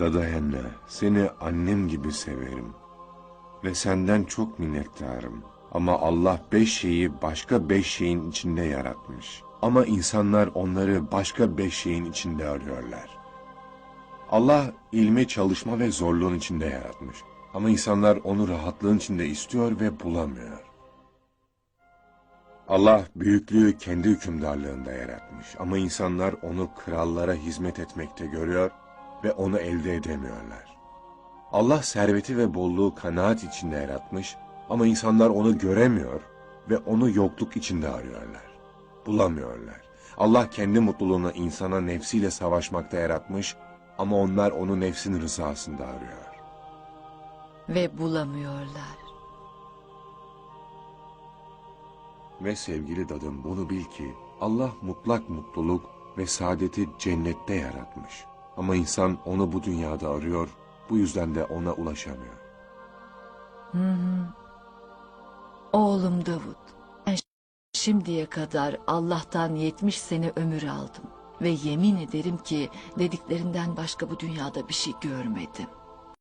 Dadayanna, seni annem gibi severim. Ve senden çok minnettarım. Ama Allah beş şeyi başka beş şeyin içinde yaratmış. Ama insanlar onları başka beş şeyin içinde arıyorlar. Allah ilmi çalışma ve zorluğun içinde yaratmış. Ama insanlar onu rahatlığın içinde istiyor ve bulamıyor. Allah büyüklüğü kendi hükümdarlığında yaratmış ama insanlar onu krallara hizmet etmekte görüyor ve onu elde edemiyorlar. Allah serveti ve bolluğu kanaat içinde yaratmış ama insanlar onu göremiyor ve onu yokluk içinde arıyorlar. Bulamıyorlar. Allah kendi mutluluğunu insana nefsiyle savaşmakta yaratmış ama onlar onu nefsin rızasında arıyor. Ve bulamıyorlar. Ve sevgili dadım bunu bil ki Allah mutlak mutluluk ve saadeti cennette yaratmış. Ama insan onu bu dünyada arıyor, bu yüzden de ona ulaşamıyor. Oğlum Davut, ben şimdiye kadar Allah'tan 70 sene ömür aldım. Ve yemin ederim ki dediklerinden başka bu dünyada bir şey görmedim.